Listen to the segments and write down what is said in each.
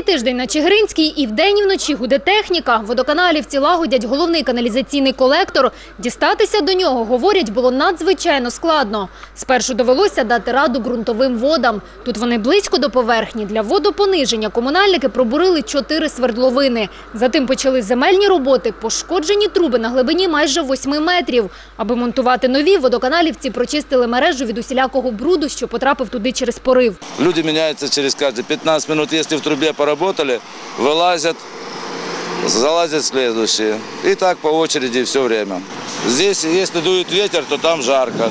Третій тиждень на Чигиринській і вдень і вночі гуде техніка. Водоканалівці лагодять головний каналізаційний колектор. Дістатися до нього, говорять, було надзвичайно складно. Спершу довелося дати раду ґрунтовим водам. Тут вони близько до поверхні. Для водопониження комунальники пробурили чотири свердловини. Затим почали земельні роботи, пошкоджені труби на глибині майже 8 метрів. Аби монтувати нові, водоканалівці прочистили мережу від усілякого бруду, що потрапив туди через порив. Люди меняются через каждые 15 минут. Если в трубе поработали, вылазят, залазят следующие. И так по очереди все время. Здесь, если дует ветер, то там жарко.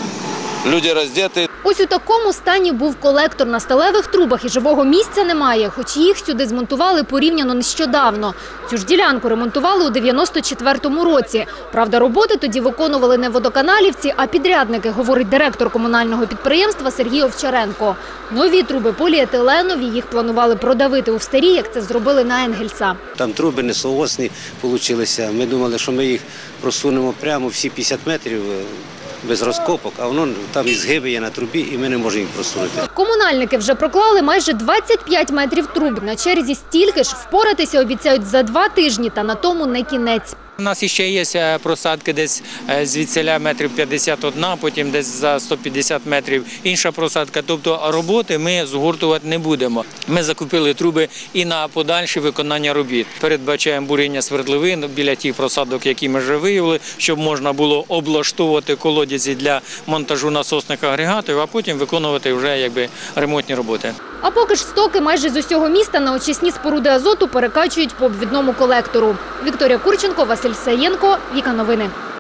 Люди раздеты, Ось у такому стані був колектор на сталевих трубах і живого місця немає, хоч їх сюди змонтували порівняно нещодавно. Цю ж ділянку ремонтували у 94-му році. Правда, роботи тоді виконували не водоканалівці, а підрядники, говорить директор комунального підприємства Сергій Овчаренко. Нові труби поліетиленові їх планували продавити у старі, як це зробили на Енгельса. Там труби несоосні вийшли. Ми думали, що ми їх просунемо прямо всі 50 метрів без розкопок, а воно там і згиби є на трубі, і ми не можемо їх просунути. Комунальники вже проклали майже 25 метрів труб. На черзі стільки ж впоратися обіцяють за два тижні, та на тому не кінець. У нас ще є е, просадки десь е, звідсіля метрів 51, потім десь за 150 метрів інша просадка. Тобто роботи ми згуртувати не будемо. Ми закупили труби і на подальше виконання робіт. Передбачаємо буріння свердловин біля тих просадок, які ми вже виявили, щоб можна було облаштовувати колодязі для монтажу насосних агрегатів, а потім виконувати вже якби ремонтні роботи. А поки ж стоки майже з усього міста на очисні споруди азоту перекачують по обвідному колектору. Вікторія Курченко, Василь Саєнко, Віка Новини.